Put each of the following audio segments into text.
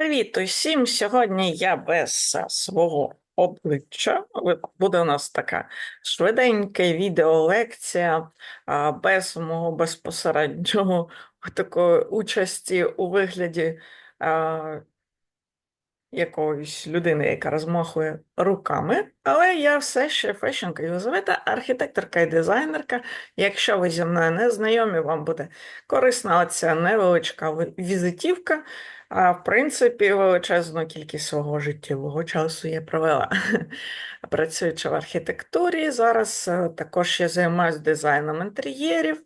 Привіт усім! Сьогодні я без е, свого обличчя. Буде у нас така швиденька відеолекція без мого безпосереднього такої участі у вигляді якоїсь людини, яка розмахує руками. Але я все ще фешенка Єлизавета, архітекторка і дизайнерка. Якщо ви зі мною не знайомі, вам буде корисна оця невеличка візитівка. А в принципі, величезну кількість свого життєвого часу я провела працюючи в архітектурі. Зараз е, також я займаюся дизайном інтер'єрів.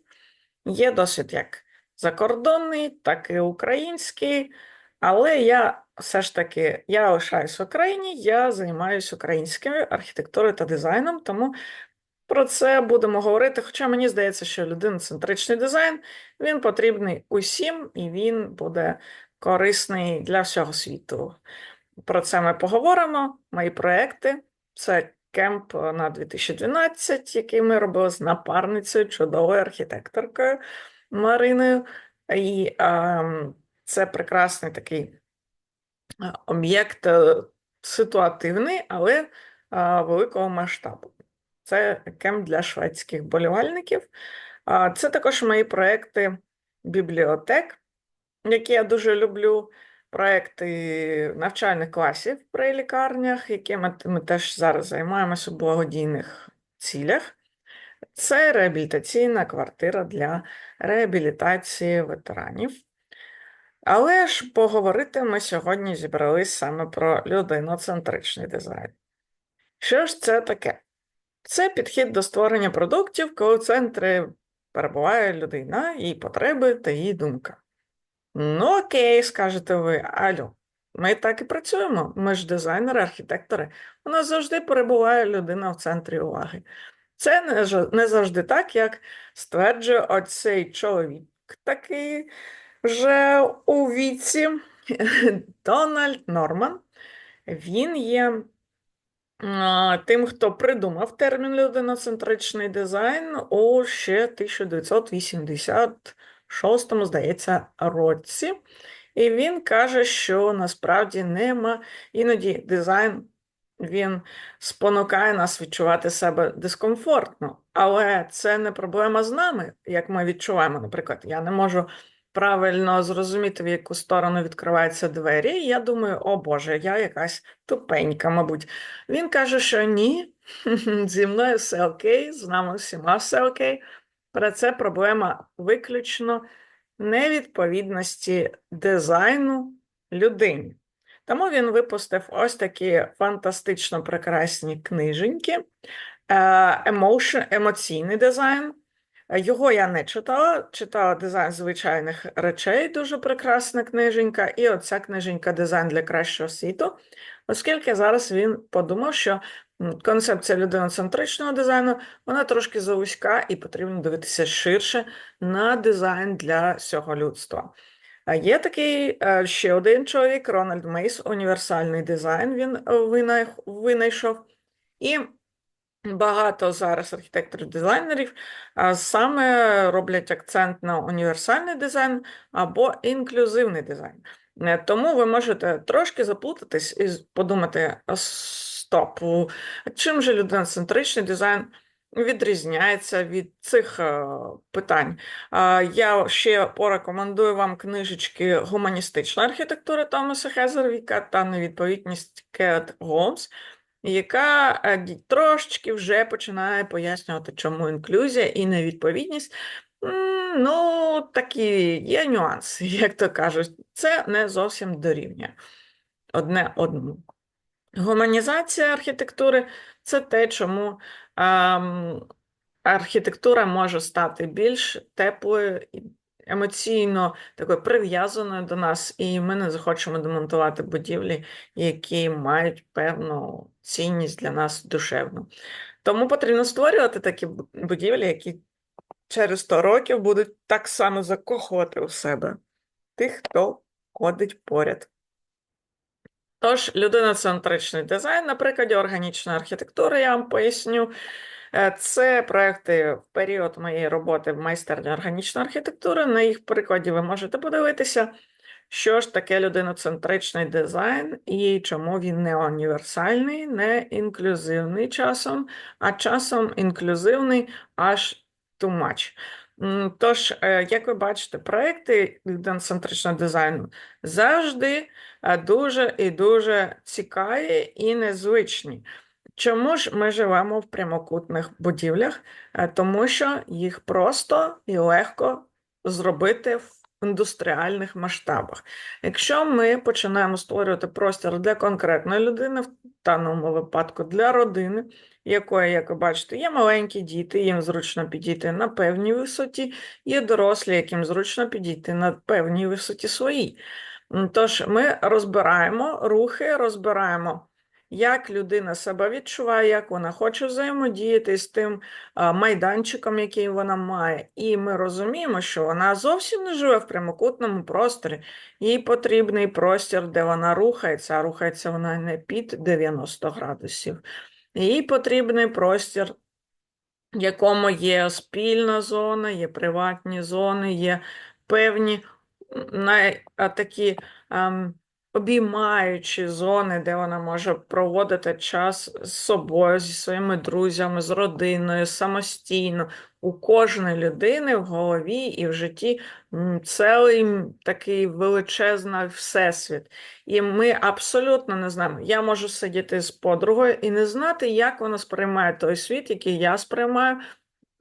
Є досвід як закордонний, так і український. Але я все ж таки я лишаюсь в Україні, я займаюся українською архітектурою та дизайном, тому про це будемо говорити. Хоча мені здається, що людиноцентричний дизайн він потрібний усім і він буде корисний для всього світу. Про це ми поговоримо. Мої проекти це кемп на 2012, який ми робили з напарницею, чудовою архітекторкою Мариною. І ем, це прекрасний такий е, об'єкт е, ситуативний, але е, великого масштабу. Це кемп для шведських болівальників. А Це також мої проекти бібліотек, які я дуже люблю. Проекти навчальних класів при лікарнях, якими ми теж зараз займаємося у благодійних цілях. Це реабілітаційна квартира для реабілітації ветеранів. Але ж поговорити ми сьогодні зібрались саме про людиноцентричний дизайн. Що ж це таке? Це підхід до створення продуктів, коли в центрі перебуває людина, її потреби та її думка. Ну, окей, скажете ви, алло, ми так і працюємо. Ми ж дизайнери, архітектори. У нас завжди перебуває людина в центрі уваги. Це не, завжди так, як стверджує оцей чоловік, такий вже у віці Дональд Норман. Він є тим, хто придумав термін людиноцентричний дизайн у ще 1986, здається, році. І він каже, що насправді нема іноді дизайн він спонукає нас відчувати себе дискомфортно, але це не проблема з нами, як ми відчуваємо. Наприклад, я не можу правильно зрозуміти, в яку сторону відкриваються двері. І я думаю, о Боже, я якась тупенька, мабуть. Він каже, що ні, зі мною все окей, з нами всіма все окей. Про це проблема виключно невідповідності дизайну людині. Тому він випустив ось такі фантастично прекрасні книженьки. Е, Emotion, емоційний дизайн. Його я не читала, читала дизайн звичайних речей, дуже прекрасна книженька, і оця книженька дизайн для кращого світу, оскільки зараз він подумав, що концепція людиноцентричного дизайну вона трошки завузька і потрібно дивитися ширше на дизайн для всього людства. А є такий е, ще один чоловік, Рональд Мейс, універсальний дизайн він е, винайшов. І багато зараз архітекторів-дизайнерів саме роблять акцент на універсальний дизайн або інклюзивний дизайн. Е, Тому ви можете трошки заплутатись і подумати: «А, стоп, чим же людиноцентричний дизайн відрізняється від цих е, питань? Я ще порекомендую вам книжечки Гуманістична архітектура Томаса Хезервіка та невідповідність Кет Голмс, яка е, трошечки вже починає пояснювати, чому інклюзія і невідповідність. Ну, такі є нюанси, як то кажуть. Це не зовсім дорівнює одне одному. Гуманізація архітектури це те, чому ем, архітектура може стати більш теплою, емоційно такою прив'язаною до нас, і ми не захочемо демонтувати будівлі, які мають певну цінність для нас душевну. Тому потрібно створювати такі будівлі, які через 100 років будуть так само закохувати у себе тих, хто ходить поряд. Тож, людиноцентричний дизайн, на прикладі органічної архітектури, я вам поясню. Е, Це проекти в період моєї роботи в майстерні органічної архітектури. На їх прикладі ви можете подивитися. Що ж таке людиноцентричний дизайн і чому він не універсальний, не інклюзивний часом, а часом інклюзивний аж too much. Тож, е, як ви бачите, проекти людиноцентричного дизайну завжди е, дуже і дуже цікаві і незвичні. Чому ж ми живемо в прямокутних будівлях? Е, Тому що їх просто і легко зробити в індустріальних масштабах. Якщо ми починаємо створювати простір для конкретної людини, в даному випадку для родини, якої, як ви бачите, є маленькі діти, їм зручно підійти на певній висоті, є дорослі, яким зручно підійти на певній висоті своїй. Тож ми розбираємо рухи, розбираємо, як людина себе відчуває, як вона хоче взаємодіяти з тим майданчиком, який вона має. І ми розуміємо, що вона зовсім не живе в прямокутному просторі. Їй потрібний простір, де вона рухається, а рухається вона не під 90 градусів. Їй потрібний простір, в якому є спільна зона, є приватні зони, є певні м, най, а, такі ем, обіймаючі зони, де вона може проводити час з собою, зі своїми друзями, з родиною, самостійно. У кожної людини в голові і в житті цілий такий величезний всесвіт. І ми абсолютно не знаємо. Я можу сидіти з подругою і не знати, як вона сприймає той світ, який я сприймаю,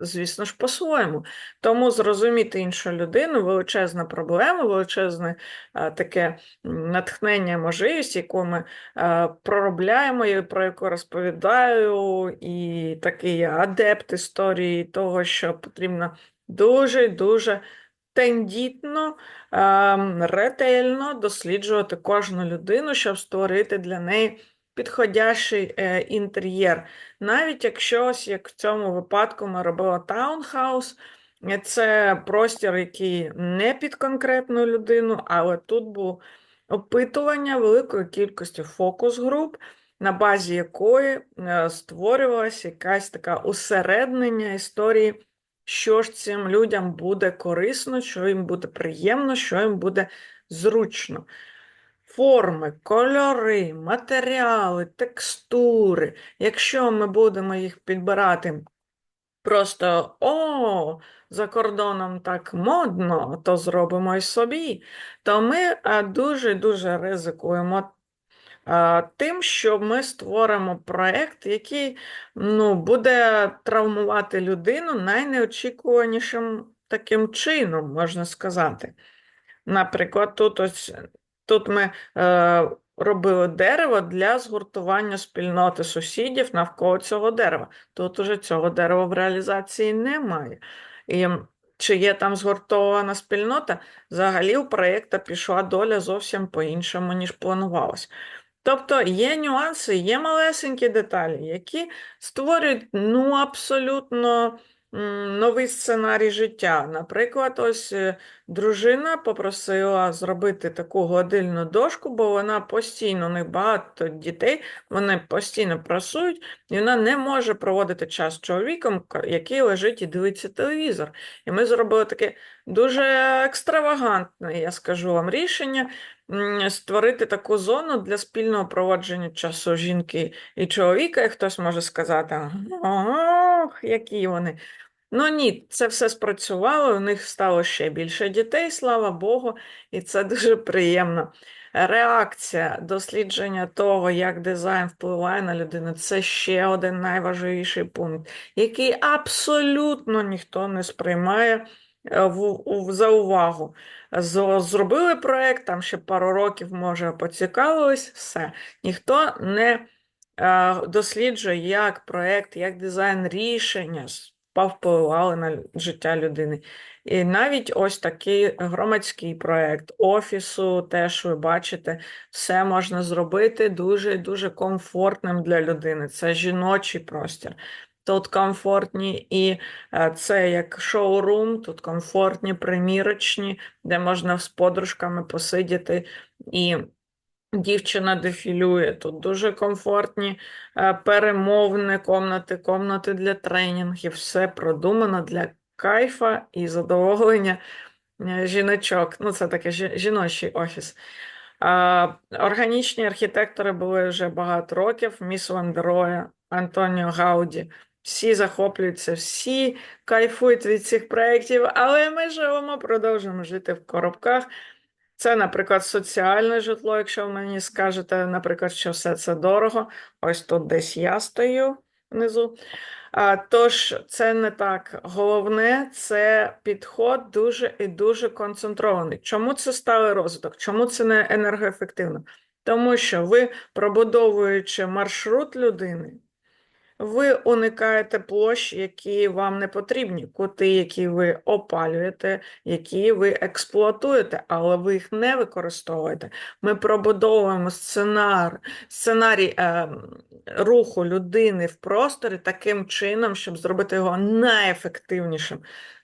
звісно ж, по-своєму. Тому зрозуміти іншу людину величезна проблема, величезне а, таке натхнення, можливість, яку ми а, проробляємо, і про яку розповідаю, і такий адепт історії того, що потрібно дуже-дуже тендітно, ем, ретельно досліджувати кожну людину, щоб створити для неї підходящий е, інтер'єр. Навіть якщо, ось як в цьому випадку ми робили таунхаус, це простір, який не під конкретну людину, але тут був опитування великої кількості фокус-груп, на базі якої е, створювалася якась така усереднення історії, що ж цим людям буде корисно, що їм буде приємно, що їм буде зручно. Форми, кольори, матеріали, текстури. Якщо ми будемо їх підбирати просто о, за кордоном так модно, то зробимо і собі, то ми дуже-дуже ризикуємо тим, що ми створимо проєкт, який ну, буде травмувати людину найнеочікуванішим таким чином, можна сказати. Наприклад, тут ось тут ми е, робили дерево для згуртування спільноти сусідів навколо цього дерева. Тут уже цього дерева в реалізації немає. І чи є там згуртована спільнота, взагалі у проєкту пішла доля зовсім по-іншому, ніж планувалось. Тобто є нюанси, є малесенькі деталі, які створюють ну, абсолютно новий сценарій життя. Наприклад, ось е, дружина попросила зробити таку гладильну дошку, бо вона постійно, у них багато дітей, вони постійно прасують, і вона не може проводити час з чоловіком, який лежить і дивиться телевізор. І ми зробили таке дуже екстравагантне, я скажу вам, рішення створити таку зону для спільного проводження часу жінки і чоловіка, і хтось може сказати, ох, які вони. Ну ні, це все спрацювало, у них стало ще більше дітей, слава Богу, і це дуже приємно. Реакція, дослідження того, як дизайн впливає на людину, це ще один найважливіший пункт, який абсолютно ніхто не сприймає е, за увагу. Зробили проєкт, там ще пару років, може, поцікавились, все. Ніхто не е, досліджує, як проєкт, як дизайн рішення повпливали на життя людини. І навіть ось такий громадський проєкт офісу, теж ви бачите, все можна зробити дуже дуже комфортним для людини. Це жіночий простір. Тут комфортні і е, це як шоурум, тут комфортні, примірочні, де можна з подружками посидіти і Дівчина дефілює, тут дуже комфортні е, перемовини, комнати, комнати для тренінгів, все продумано для кайфа і задоволення е, жіночок. Ну, це таке жіночий офіс. Органічні архітектори були вже багато років. Міс Вандероя, Антоніо Гауді. Всі захоплюються, всі кайфують від цих проєктів, але ми живемо, продовжуємо жити в коробках. Це, наприклад, соціальне житло, якщо ви мені скажете, наприклад, що все це дорого. Ось тут десь я стою внизу. Тож це не так. Головне це підход дуже і дуже концентрований. Чому це сталий розвиток? Чому це не енергоефективно? Тому що ви, пробудовуючи маршрут людини, ви уникаєте площ, які вам не потрібні, кути, які ви опалюєте, які ви експлуатуєте, але ви їх не використовуєте. Ми пробудовуємо сценар, сценарій е, руху людини в просторі таким чином, щоб зробити його найефективнішим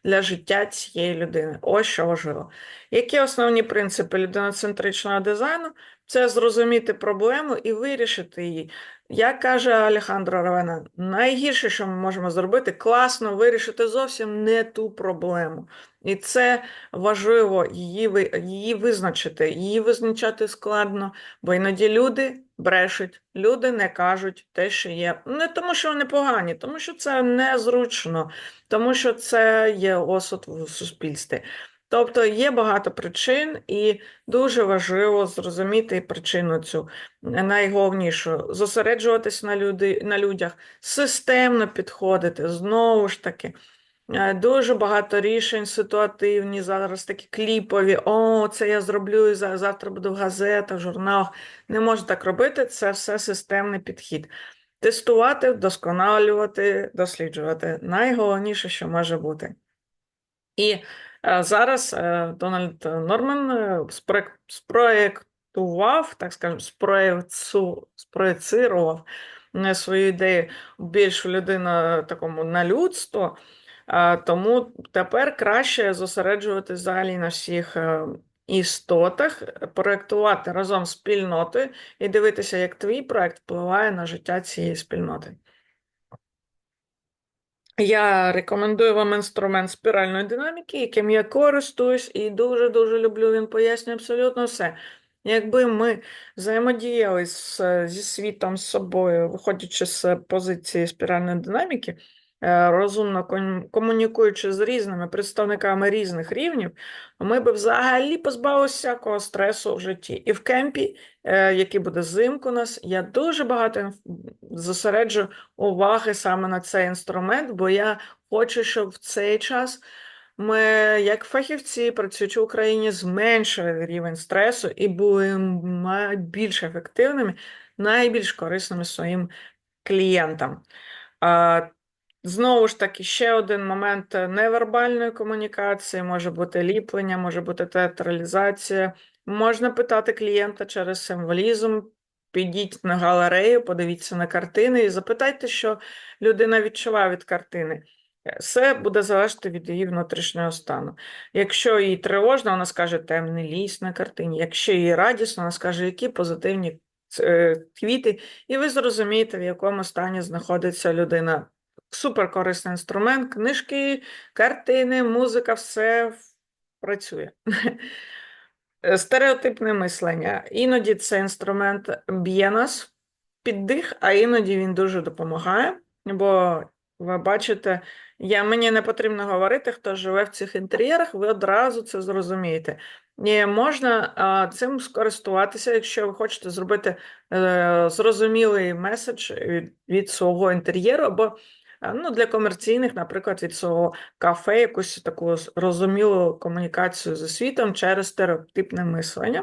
для життя цієї людини. Ось що важливо. Які основні принципи людиноцентричного дизайну? Це зрозуміти проблему і вирішити її. Як каже Алехандро Равена, найгірше, що ми можемо зробити, класно вирішити зовсім не ту проблему. І це важливо її, її визначити. Її визначати складно, бо іноді люди брешуть, люди не кажуть те, що є. Не тому, що вони погані, тому що це незручно, тому що це є осуд в суспільстві. Тобто є багато причин, і дуже важливо зрозуміти причину цю найголовніше зосереджуватись на люди, на людях, системно підходити. Знову ж таки, дуже багато рішень ситуативні, зараз такі кліпові. О, це я зроблю і за- завтра буду в газетах, в журналах. Не можна так робити, це все системний підхід. Тестувати, вдосконалювати, досліджувати. Найголовніше, що може бути. І е, зараз е, Дональд Норман е, спроєктував, так скажемо, спроєцирував е, свою ідею більш людина такому на людство, тому тепер краще зосереджуватись взагалі на всіх е, істотах, проєктувати разом з спільнотою і дивитися, як твій проєкт впливає на життя цієї спільноти. Я рекомендую вам інструмент спіральної динаміки, яким я користуюсь і дуже-дуже люблю. Він пояснює абсолютно все. Якби ми взаємодіяли з, зі світом, з собою, виходячи з позиції спіральної динаміки, розумно комунікуючи з різними представниками різних рівнів, ми б взагалі позбавилися всякого стресу в житті. І в кемпі, е, який буде взимку у нас, я дуже багато зосереджу уваги саме на цей інструмент, бо я хочу, щоб в цей час ми, як фахівці, працюючи в Україні, зменшили рівень стресу і були більш ефективними, найбільш корисними своїм клієнтам. Знову ж таки, ще один момент невербальної комунікації, може бути ліплення, може бути театралізація. Можна питати клієнта через символізм, підіть на галерею, подивіться на картини і запитайте, що людина відчуває від картини. Все буде залежати від її внутрішнього стану. Якщо їй тривожно, вона скаже темний ліс на картині. Якщо їй радісно, вона скаже, які позитивні е, квіти, і ви зрозумієте, в якому стані знаходиться людина. Супер корисний інструмент, книжки, картини, музика, все працює. Е, Стереотипне мислення. Іноді цей інструмент б'є нас під дих, а іноді він дуже допомагає. Бо ви бачите, я, мені не потрібно говорити, хто живе в цих інтер'єрах, ви одразу це зрозумієте. І можна а, цим скористуватися, якщо ви хочете зробити е, зрозумілий меседж від, від свого інтер'єру, або ну, для комерційних, наприклад, від свого кафе, якусь таку розумілу комунікацію з світом через стереотипне мислення.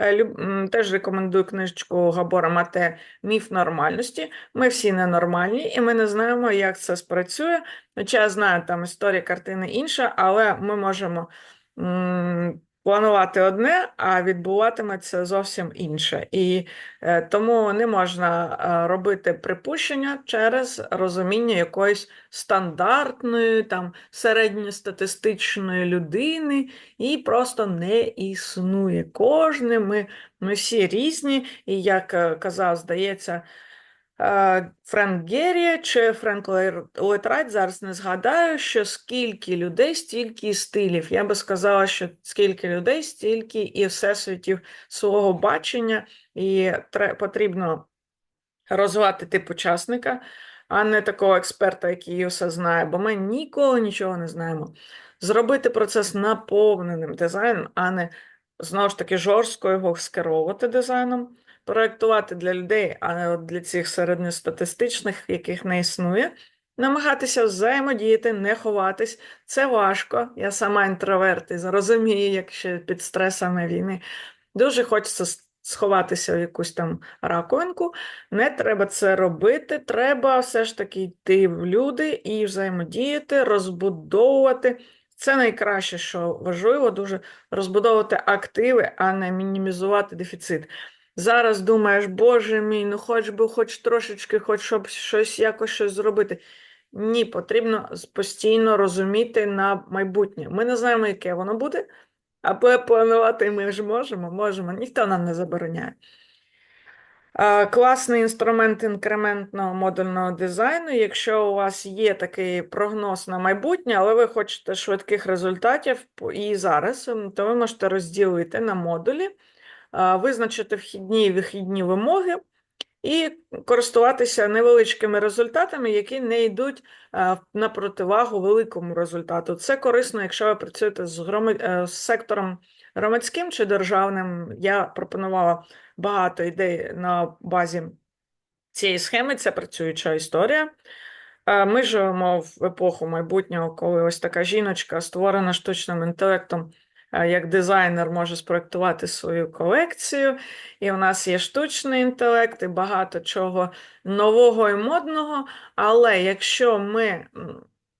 Е, Теж рекомендую книжечку Габора Мате Міф нормальності. Ми всі ненормальні, і ми не знаємо, як це спрацює. Хоча я знаю, там історія картини інша, але ми можемо планувати одне, а відбуватиметься зовсім інше. І е, тому не можна е, робити припущення через розуміння якоїсь стандартної, там, середньостатистичної людини, і просто не існує. Кожне ми, ми всі різні, і як е, казав, здається, Френк Геррі чи Френк Лойтрайт, зараз не згадаю, що скільки людей, стільки стилів. Я би сказала, що скільки людей, стільки і всесвітів свого бачення, і потрібно розвивати тип учасника, а не такого експерта, який все знає, бо ми ніколи нічого не знаємо. Зробити процес наповненим дизайном, а не знову ж таки жорстко його скеровувати дизайном, проєктувати для людей, а не от для цих середньостатистичних, яких не існує. Намагатися взаємодіяти, не ховатись. Це важко. Я сама інтроверт і зрозумію, як ще під стресами війни. Дуже хочеться сховатися в якусь там раковинку. Не треба це робити. Треба все ж таки йти в люди і взаємодіяти, розбудовувати. Це найкраще, що важливо, дуже розбудовувати активи, а не мінімізувати дефіцит. Зараз думаєш, боже мій, ну хоч би хоч трошечки, хоч щоб щось якось щось зробити. Ні, потрібно постійно розуміти на майбутнє. Ми не знаємо, яке воно буде, аби планувати ми ж можемо, можемо, ніхто нам не забороняє. Класний інструмент інкрементного модульного дизайну. Якщо у вас є такий прогноз на майбутнє, але ви хочете швидких результатів і зараз, то ви можете розділити на модулі, визначити вхідні і вихідні вимоги і користуватися невеличкими результатами, які не йдуть на противагу великому результату. Це корисно, якщо ви працюєте з, грома... е, з сектором громадським чи державним. Я пропонувала багато ідей на базі цієї схеми. Це працююча історія. Ми живемо в епоху майбутнього, коли ось така жіночка, створена штучним інтелектом, як дизайнер може спроектувати свою колекцію. І у нас є штучний інтелект і багато чого нового і модного. Але якщо ми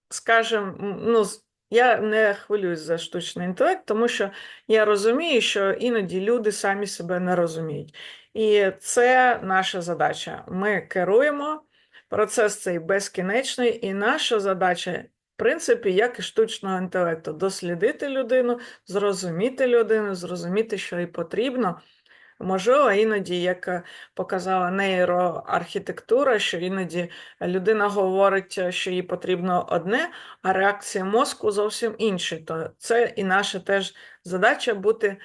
скажемо, ну, я не хвилююсь за штучний інтелект, тому що я розумію, що іноді люди самі себе не розуміють. І це наша задача. Ми керуємо. Процес цей безкінечний, і наша задача, в принципі, як і штучного інтелекту, дослідити людину, зрозуміти людину, зрозуміти, що їй потрібно. Можливо, іноді, як е, показала нейроархітектура, що іноді людина говорить, е, що їй потрібно одне, а реакція мозку зовсім інша. То це і наша теж задача бути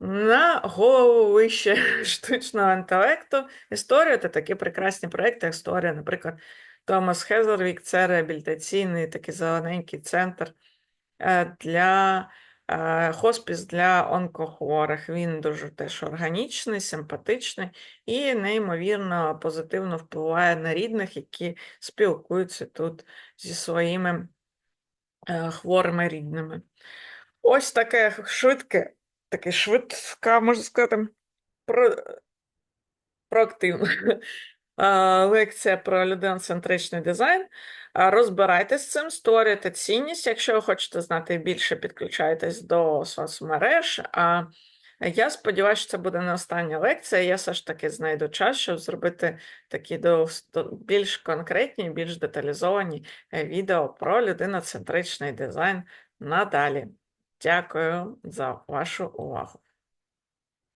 на голову вище штучного інтелекту. Історія це такі прекрасні проекти, як історія, наприклад, Томас Хезервік, це реабілітаційний такий зелененький центр е, для е, хоспіс для онкохворих. Він дуже теж органічний, симпатичний і неймовірно позитивно впливає на рідних, які спілкуються тут зі своїми е, хворими рідними. Ось таке швидке, таке швидка, можна сказати, про, проактивна а, лекція про людиноцентричний дизайн. Розбирайтесь з цим, створюйте цінність. Якщо ви хочете знати більше, підключайтесь до соцмереж. А я сподіваюся, що це буде не остання лекція. Я все ж таки знайду час, щоб зробити такі більш конкретні, більш деталізовані е, відео про людиноцентричний дизайн надалі. Дякую за вашу увагу.